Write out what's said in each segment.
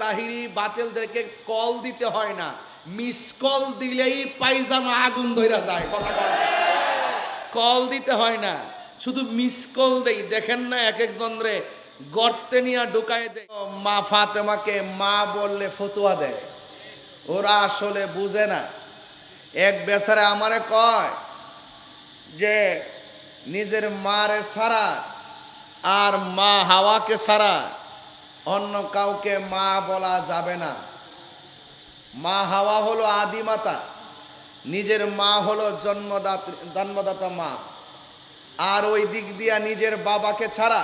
Tahiri বাতিলদেরকে call দিতে হয় না। মিস কল দিলেই পায়জামা আগুন ধইরা যায়, কথা কর কল দিতে হয় না। শুধু মিস কল দেই, দেখেন না এক একজন রে গর্তে নিয়ে ঢুকায় দেয়। মা ফাতেমাকে মা বললে ফতুয়া দেয়। ওরা আসলে বুঝে না। এক বেচারে আমারে কয় যে, নিজের মারে ছাড়া আর মা হাওয়াকে ছাড়া অন্য কাউকে মা বলা যাবে না। মা হাওয়া হলো আদিমাতা নিজের মা হলো জন্মদাত্রী জন্মদাতা মা। আর ওই দিক দিয়া নিজের বাবাকে ছাড়া,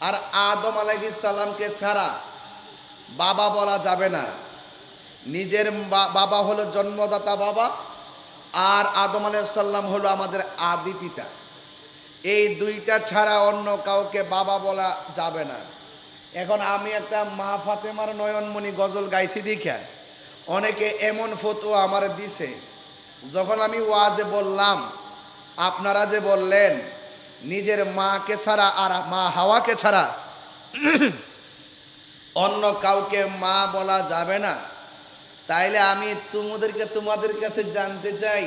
আর আদম আলাইসাল্লামকে ছাড়া বাবা বলা যাবে না। নিজের বাবা হলো জন্মদাতা বাবা, আর আদম আলাইসাল্লাম হলো আমাদের আদি পিতা। এই দুইটা ছাড়া অন্য কাউকে বাবা বলা যাবে না। এখন আমি একটা মা ফাতেমার নয়নমণি গজল গাইছি দেখা। অনেকে এমন ফটো আমার দিছে, যখন আমি ওয়াজে বললাম, আপনারা যে বললেন, নিজের মাকে ছাড়া আর মা হাওয়াকে ছাড়া অন্য কাউকে মা বলা যাবে না। তাইলে আমি তোমাদেরকে তোমাদের কাছে জানতে চাই,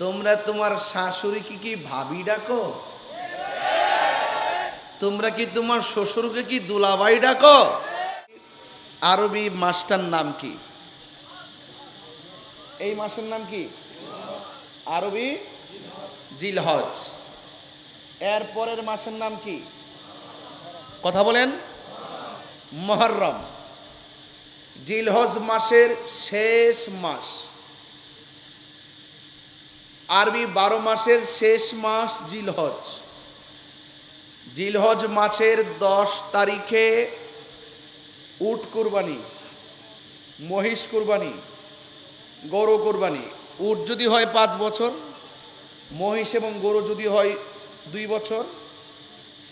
তোমরা তোমার শাশুড়ি কি কি ভাবি ডাকো? তোমরা কি তোমার শ্বশুরকে কি দুলাবাই ডাকো? আরবি মাসটার নাম কি? এই মাসের নাম কি? আরবি জিলহজ। এর পরের মাসের নাম কি? কথা বলেন। মহরম। জিলহজ মাসের শেষ মাস। আরবি বারো মাসের শেষ মাস জিলহজ। জিলহজ মাসের দশ তারিখে উট কুরবানি, মহিষ কুরবানি, গরু কুরবানি। উট যদি হয় পাঁচ বছর, মহিষ এবং গরু যদি হয় দুই বছর,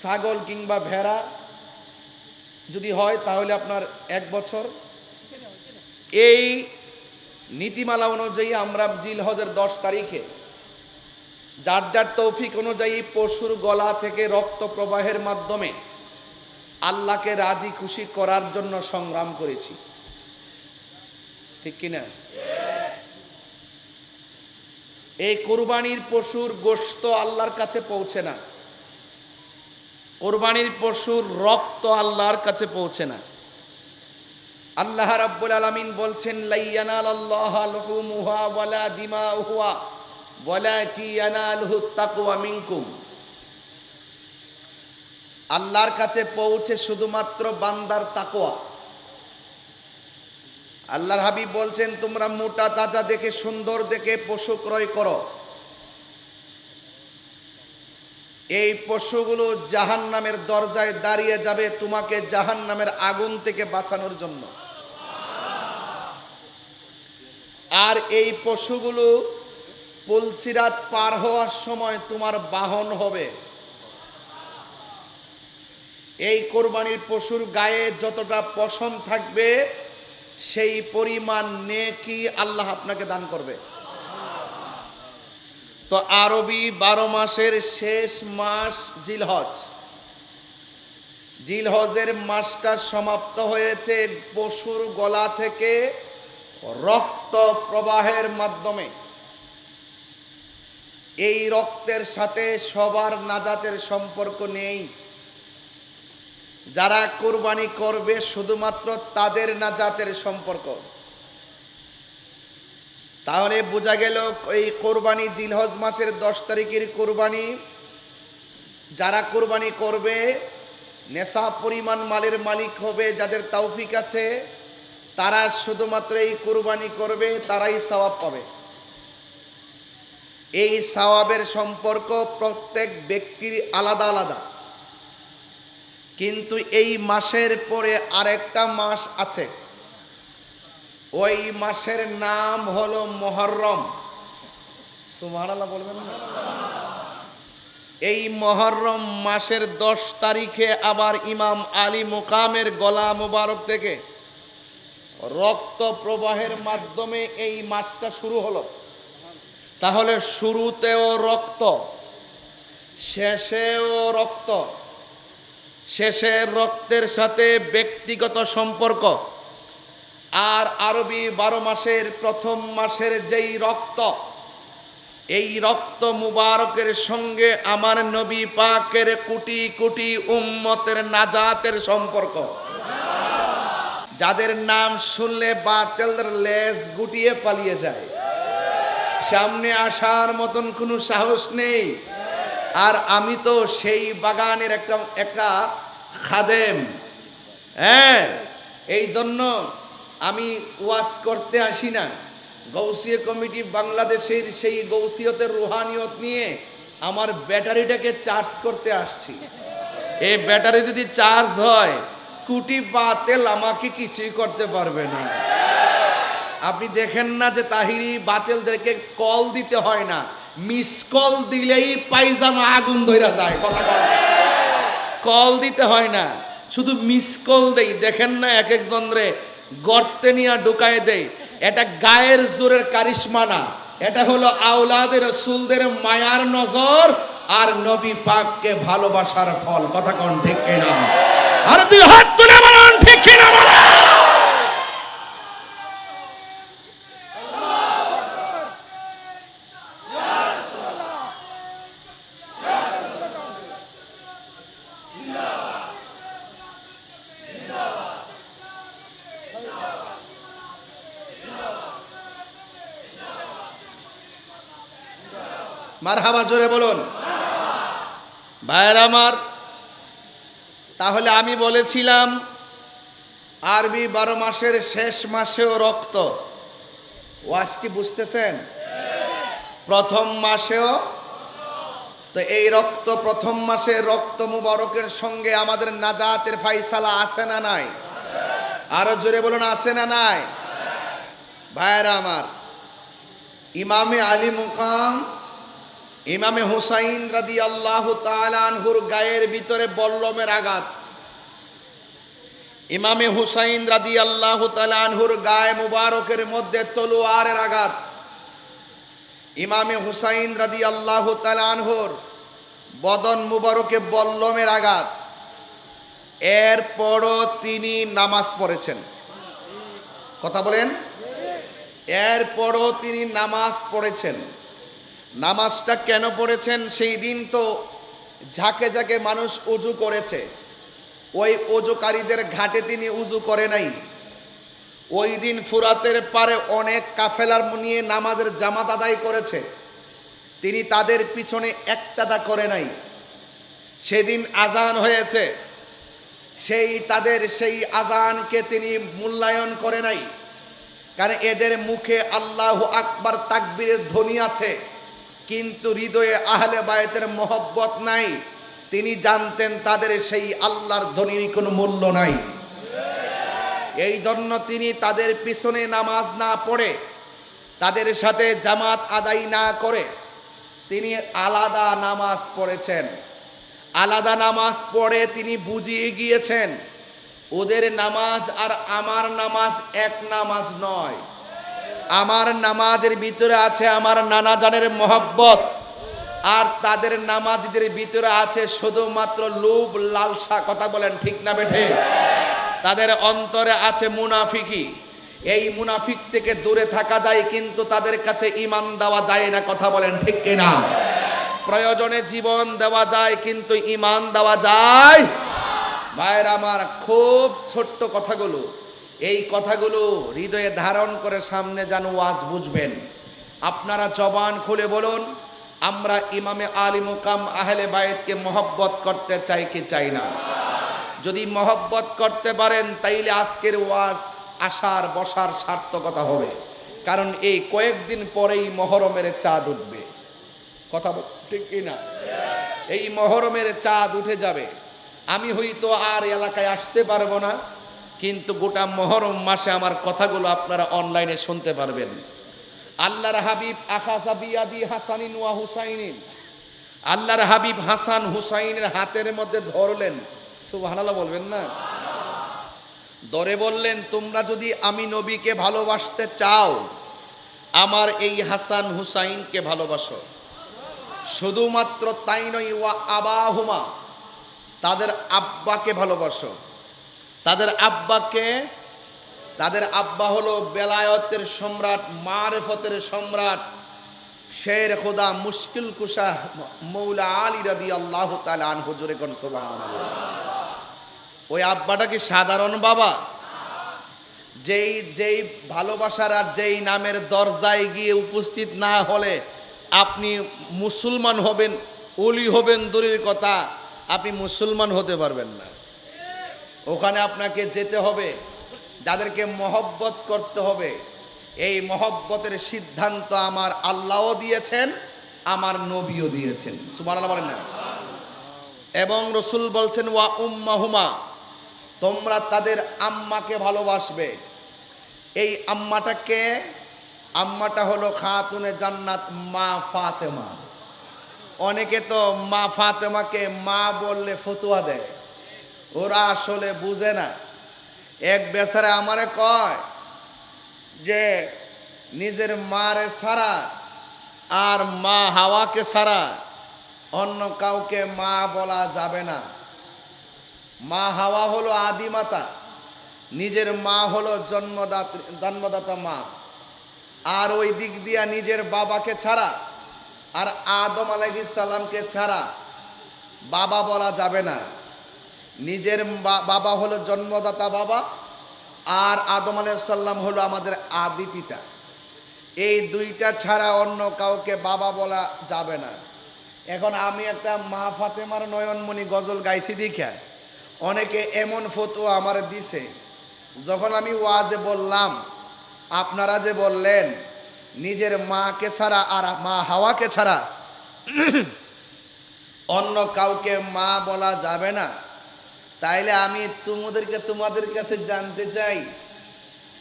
ছাগল কিংবা ভেড়া যদি হয় তাহলে আপনার এক বছর। এই নীতিমালা অনুযায়ী আমরা জিলহজের দশ তারিখে যার যার তৌফিক অনুযায়ী পশুর গলা থেকে রক্ত প্রবাহের মাধ্যমে আল্লাহকে রাজি খুশি করার জন্য সংগ্রাম করেছি। ঠিক কিনা? এই কোরবানির পশুর গোশত আল্লাহর কাছে পৌঁছে না। কোরবানির পশুর রক্ত আল্লাহর কাছে পৌঁছে না। আল্লাহ রাব্বুল আলামিন বলছেন লাইয়ানাল আল্লাহ লুহুমুহা ওয়ালা দিমাউহা। আল্লাহর কাছে পৌঁছে শুধুমাত্র বান্দার তাকওয়া। আল্লাহর হাবিব বলছেন, তোমরা মোটা তাজা দেখে, সুন্দর দেখে পশু ক্রয় করো। এই পশুগুলো জাহান নামের দরজায় দাঁড়িয়ে যাবে তোমাকে জাহান নামের আগুন থেকে বাঁচানোর জন্য। আর এই পশুগুলো পুলসিরাত পার হওয়ার সময় তোমার বাহন হবে। এই কোরবানির পশুর গায়ে যতটা পশম থাকবে, সেই পরিমাণ নেকি আল্লাহ আপনাকে দান করবে। তো আরবি বারো মাসের শেষ মাস জিলহজ। জিলহজের মাসটা সমাপ্ত হয়েছে পশুর গলা থেকে রক্ত প্রবাহের মাধ্যমে। এই রক্তের সাথে সবার নাজাতের সম্পর্ক নেই। যারা কোরবানি করবে শুধুমাত্র তাদের নাজাতের সম্পর্ক। তাহলে বোঝা গেল এই কোরবানি জিলহজ মাসের দশ তারিখের কোরবানি। যারা কোরবানি করবে নেশা পরিমাণ মালের মালিক হবে, যাদের তৌফিক আছে, তারা শুধুমাত্র এই কোরবানি করবে, তারাই সওয়াব পাবে। এই সওয়াবের সম্পর্ক প্রত্যেক ব্যক্তির আলাদা আলাদা। কিন্তু এই মাসের পরে আরেকটা মাস আছে। ওই মাসের নাম হলো মহরম। সুবহানাল্লাহ বলবেন এই মহরম মাসের দশ তারিখে আবার ইমাম আলী মোকামের গলা মোবারক থেকে রক্ত প্রবাহের মাধ্যমে এই মাসটা শুরু হলো। তাহলে শুরুতেও রক্ত, শেষেও রক্ত। শেষের রক্তের সাথে ব্যক্তিগত সম্পর্ক। আর আরবি বারো মাসের প্রথম মাসের যেই রক্ত, এই রক্ত মুবারকের সঙ্গে আমার নবী পাকের কোটি কোটি উম্মতের নাজাতের সম্পর্ক। যাদের নাম শুনলে বাতেলদের লেজ গুটিয়ে পালিয়ে যায়। সামনে আসার মতন কোনো সাহস নেই। আর আমি তো সেই বাগানের একটা একটা খাদেম। হ্যাঁ এই জন্য আমি ওয়াজ করতে আসি না। গৌসিয়া কমিটি বাংলাদেশের সেই গৌসিয়তের রুহানিয়ত নিয়ে আমার ব্যাটারিটাকে চার্জ করতে আসছি। এই ব্যাটারি যদি চার্জ হয়, কুটি বাতেল আমাকে কিছুই করতে পারবে না। আপনি দেখেন না যে তাহিরি বাতিলদেরকে কল দিতে হয় না। মিস কল দিলেই পাইজামা আগুন ধইরা যায়, কথা কল দিতে হয় না, শুধু মিস কল দেই। দেখেন না এক একজন রে গর্তে নিয়ে ঢুকায় দেই। এটা গায়ের জোরের কারিশমা না। এটা হলো আওলাদের রসুলদের মায়ার নজর আর নবী পাককে ভালোবাসার ফল। কথা কন ঠিক কিনা? আর তুই হাত তুলে বলুন, ঠিক কিনা বলুন? মারহাবা জোরে বলুন। ভাইয়ের আমার, তাহলে আমি বলেছিলাম, আরবি বারো মাসের শেষ মাসেও রক্ত। ওয়াজ কি বুঝতেছেন? প্রথম মাসেও। তো এই রক্ত প্রথম মাসে রক্ত মুবারকের সঙ্গে আমাদের নাজাতের ফাইসালা আছে না নাই? আরও জোরে বলুন, আছে না নাই? ভাইয়েরা আমার, ইমামে আলী মুকাম ইমামে হুসাইন রাদি আল্লাহ তালানহুর গায়ের ভিতরে বল্লমের আঘাত। ইমামে হুসাইন রাদি আল্লাহ তালানহুর গায়ে মুবারকের মধ্যে তলোয়ারের আঘাত। ইমামে হুসাইন রাদি আল্লাহ তালানহুর বদন মুবারকে বল্লমের আঘাত। এরপরও তিনি নামাজ পড়েছেন। কথা বলেন? এরপরও তিনি নামাজ পড়েছেন। নামাজটা কেন পড়েছেন? সেই দিন তো ঝাঁকে ঝাঁকে মানুষ উজু করেছে। ওই অজুকারীদের ঘাটে তিনি উজু করে নাই। ওই দিন ফুরাতের পারে অনেক কাফেলার নিয়ে নামাজের জামাত আদায় করেছে। তিনি তাদের পিছনে একটাদা করে নাই। সেদিন আজান হয়েছে। সেই তাদের সেই আজানকে তিনি মূল্যায়ন করে নাই। কারণ এদের মুখে আল্লাহ আকবার তাকবীরের ধ্বনি আছে। কিন্তু হৃদয়ে আহলে বায়তের মহব্বত নাই। তিনি জানতেন তাদের সেই আল্লাহর ধ্বনির কোনো মূল্য নাই। এই জন্য তিনি তাদের পিছনে নামাজ না পড়ে, তাদের সাথে জামাত আদায় না করে তিনি আলাদা নামাজ পড়েছেন। আলাদা নামাজ পড়ে তিনি বুঝিয়ে গিয়েছেন, ওদের নামাজ আর আমার নামাজ এক নামাজ নয়। আমার নামাজের ভিতরে আছে আমার নানা জানের মহব্বত। আর তাদের নামাজদের ভিতরে আছে শুধুমাত্র লোভ লালসা কথা বলেন ঠিক না বেঠে? তাদের অন্তরে আছে মুনাফিকি। এই মুনাফিক থেকে দূরে থাকা যায় কিন্তু তাদের কাছে ইমান দেওয়া যায় না কথা বলেন ঠিক কিনা? প্রয়োজনে জীবন দেওয়া যায় কিন্তু ইমান দেওয়া যায় ভাইয়ের, আমার খুব ছোট্ট কথাগুলো এই কথাগুলো হৃদয়ে ধারণ করে সামনে যেন ওয়াজ বুঝবেন। আপনারা জবান খুলে বলুন, আমরা ইমামে আলী মুকাম আহলে বায়েতকে মহব্বত করতে চাই কি চাই না? যদি মহব্বত করতে পারেন, তাইলে আজকের ওয়াজ আসার, বসার সার্থকতা হবে। কারণ এই কয়েকদিন পরেই মহরমের চাঁদ উঠবে। কথা ঠিক না? এই মহরমের চাঁদ উঠে যাবে। আমি হয়তো আর এলাকায় আসতে পারব না। কিন্তু গোটা মহরম মাসে আমার কথাগুলো আপনারা অনলাইনে শুনতে পারবেন। আল্লাহর হাবিব আখাজা বিয়াদি হাসানিন ওয়া হুসাইনিন। আল্লাহর হাবিব হাসান হুসাইনের হাতের মধ্যে ধরলেন। সুবহানাল্লাহ বলবেন না? ধরে বললেন, তোমরা যদি আমি নবীকে ভালোবাসতে চাও, আমার এই হাসান হুসাইনকে ভালোবাসো। শুধুমাত্র তাই নয়, ওয়া আবাহুমা, তাদের আব্বাকে ভালোবাসো। তাদের আব্বাকে, তাদের আব্বা হলো বেলায়তের সম্রাট, মারেফতের সম্রাট, শের খোদা মুশকিল কুশা মৌলা আলী রাদি আল্লাহ তালা হুজুরে ওই আব্বাটা কি সাধারণ বাবা? যেই যেই ভালোবাসার আর যেই নামের দরজায় গিয়ে উপস্থিত না হলে আপনি মুসলমান হবেন অলি হবেন দূরের কথা, আপনি মুসলমান হতে পারবেন না। ওখানে আপনাকে যেতে হবে, যাদেরকে মহব্বত করতে হবে। এই মহব্বতের সিদ্ধান্ত আমার আল্লাহও দিয়েছেন, আমার নবীও দিয়েছেন। সুমান আল্লাহ বলেন না। এবং রসুল বলছেন, ওয়া উম্মাহুমা তোমরা তাদের আম্মাকে ভালোবাসবে। এই আম্মাটাকে, আম্মাটা হলো খাতুনে জান্নাত মা ফাতেমা। অনেকে তো মা ফাতেমাকে মা বললে ফতুয়া দেয়। ওরা আসলে বুঝে না। এক বেচারা আমারে কয় যে, নিজের মারে ছাড়া আর মা হাওয়াকে ছাড়া অন্য কাউকে মা বলা যাবে না। মা হাওয়া হলো আদিমাতা নিজের মা হলো জন্মদাত জন্মদাতা মা। আর ওই দিক দিয়া নিজের বাবাকে ছাড়া আর আদম আলাইসাল্লামকে ছাড়া বাবা বলা যাবে না। নিজের বাবা হলো জন্মদাতা বাবা, আর আদম আলাইসাল্লাম হলো আমাদের আদি পিতা। এই দুইটা ছাড়া অন্য কাউকে বাবা বলা যাবে না। এখন আমি একটা মা ফাতেমার নয়নমণি গজল গাইছি দেখা, অনেকে এমন ফটো আমার দিছে, যখন আমি ওয়াজে বললাম, আপনারা যে বললেন, নিজের মাকে ছাড়া আর মা হাওয়াকে ছাড়া, অন্য কাউকে মা বলা যাবে না। তাইলে আমি তোমাদেরকে তোমাদের কাছে জানতে চাই,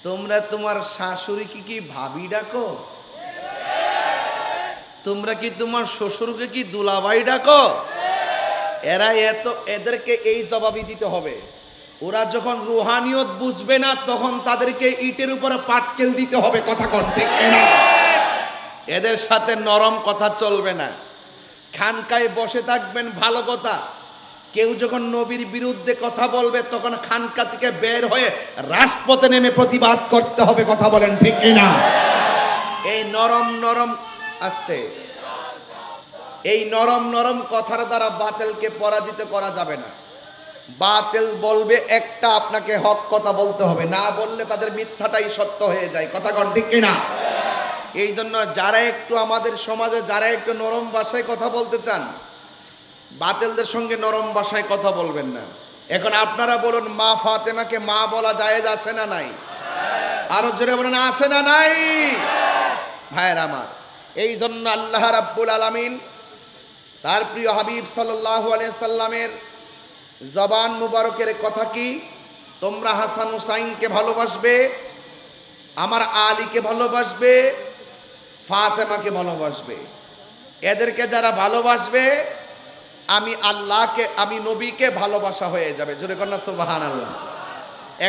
তোমরা তোমার শাশুড়িকে কি কি ভাবি ডাকো? তোমরা কি তোমার শ্বশুরকে কি দুলাভাই ডাকো? এরা এত, এদেরকে এই জবাবই দিতে হবে। ওরা যখন রুহানিয়ত বুঝবে না, তখন তাদেরকে ইটের উপরে পাটকেল দিতে হবে, কথা না? এদের সাথে নরম কথা চলবে না। খানকায় বসে থাকবেন, ভালো কথা। কেউ যখন নবীর বিরুদ্ধে কথা বলবে, তখন খানকা থেকে বের হয়ে রাজপথে নেমে প্রতিবাদ করতে হবে, কথা বলেন ঠিক না এই নরম নরম আসতে। এই নরম নরম কথার দ্বারা বাতেলকে পরাজিত করা যাবে না। বাতেল বলবে, একটা আপনাকে হক কথা বলতে হবে, না বললে তাদের মিথ্যাটাই সত্য হয়ে যায়, কথা কন ঠিক কিনা? এই জন্য যারা একটু আমাদের সমাজে, যারা একটু নরম ভাষায় কথা বলতে চান বাতেলদের সঙ্গে নরম ভাষায় কথা বলবেন না। এখন আপনারা বলুন, মা ফাতেমাকে মা বলা জায়েজ আছে না নাই? আরও জোরে বলেন, আছে না নাই? ভাইয়ের আমার এই জন্য আল্লাহ রাব্বুল আলামিন তার প্রিয় হাবিব আলাইহি সাল্লামের জবান মুবারকের কথা কি? তোমরা হাসান হুসাইনকে ভালোবাসবে, আমার আলীকে ভালোবাসবে, ফাতেমাকে ভালোবাসবে। এদেরকে যারা ভালোবাসবে আমি আল্লাহকে, আমি নবীকে ভালোবাসা হয়ে যাবে। জোরে কন্যা সুবাহান আল্লাহ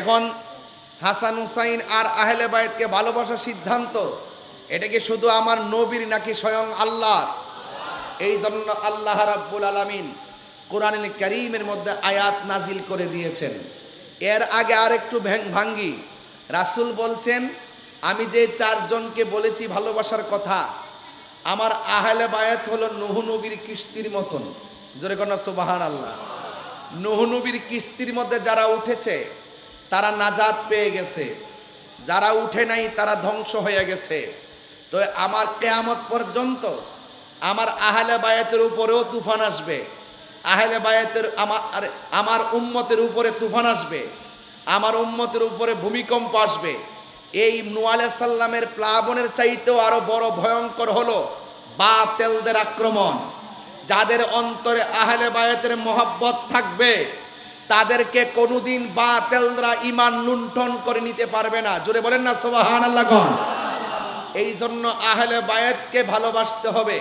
এখন হাসান হুসাইন আর আহলে বায়তকে ভালোবাসার সিদ্ধান্ত, এটা কি শুধু আমার নবীর নাকি স্বয়ং আল্লাহ এই জন্য আল্লাহ রাব্বুল আলামিন কোরআনুল করিমের মধ্যে আয়াত নাজিল করে দিয়েছেন। এর আগে আর একটু ভাঙ্গি। রাসূল বলছেন, আমি যে চারজনকে বলেছি ভালোবাসার কথা, আমার আহলে বায়াত হলো নহু নবীর কিস্তির মতন। জোরে কন্যা সুবাহান আল্লাহ নহু নবীর কিস্তির মধ্যে যারা উঠেছে, তারা নাজাত পেয়ে গেছে। যারা উঠে নাই, তারা ধ্বংস হয়ে গেছে। তো আমার কেয়ামত পর্যন্ত আমার আহলে বায়াতের উপরেও তুফান আসবে। আহলে বায়াতের আমার আমার উম্মতের উপরে তুফান আসবে। আমার উম্মতের উপরে ভূমিকম্প আসবে। এই নুয়ালে সাল্লামের প্লাবনের চাইতেও আরও বড় ভয়ঙ্কর হলো বাতেলদের আক্রমণ। যাদের অন্তরে আহলে বায়াতের মহব্বত থাকবে, তাদেরকে কোনোদিন বা বাতেলরা ইমান লুণ্ঠন করে নিতে পারবে না। জোরে বলেন না সোবাহান আল্লাহ এই জন্য আহলে বায়াতকে ভালোবাসতে হবে।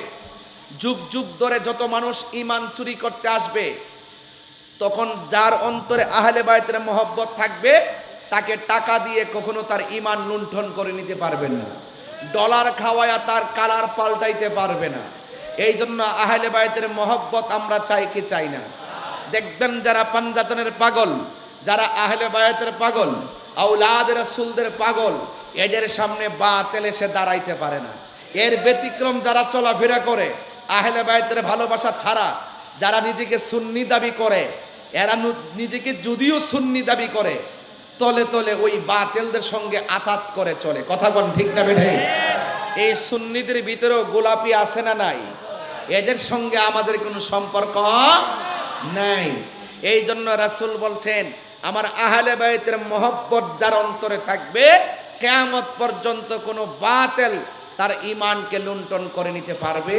যুগ যুগ ধরে যত মানুষ ইমান চুরি করতে আসবে, তখন যার অন্তরে আহলে বায়াতের মহব্বত থাকবে, তাকে টাকা দিয়ে কখনো তার ইমান লুণ্ঠন করে নিতে পারবেন না। ডলার খাওয়ায়া তার কালার পাল্টাইতে পারবে না। এই জন্য আহলে বায়াতের মহব্বত আমরা চাই কি চাই না। দেখবেন যারা পাঞ্জাতনের পাগল, যারা আহলে বায়াতের পাগল আউলাদের রাসূলদের পাগল, এদের সামনে বাতেল এসে দাঁড়াইতে পারে না। এর ব্যতিক্রম যারা চলাফেরা করে, আহলে বায়াতের ভালোবাসা ছাড়া, যারা নিজেকে সুন্নি দাবি করে, এরা নিজেকে যদিও সুন্নি দাবি করে, তলে তলে ওই বাতেলদের সঙ্গে আঘাত করে চলে। কথা বল ঠিক না বেঠে? এই সুন্নিদের ভিতরেও গোলাপি আছে না নাই? এদের সঙ্গে আমাদের কোনো সম্পর্ক নাই। এই জন্য রাসুল বলছেন, আমার আহলে বাইতের মহব্বত যার অন্তরে থাকবে, কেয়ামত পর্যন্ত কোনো বাতেল তার ইমানকে লুণ্ঠন করে নিতে পারবে।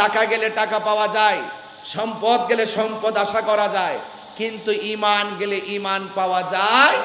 টাকা গেলে টাকা পাওয়া যায়, সম্পদ গেলে সম্পদ আশা করা যায়, কিন্তু ইমান গেলে ইমান পাওয়া যায়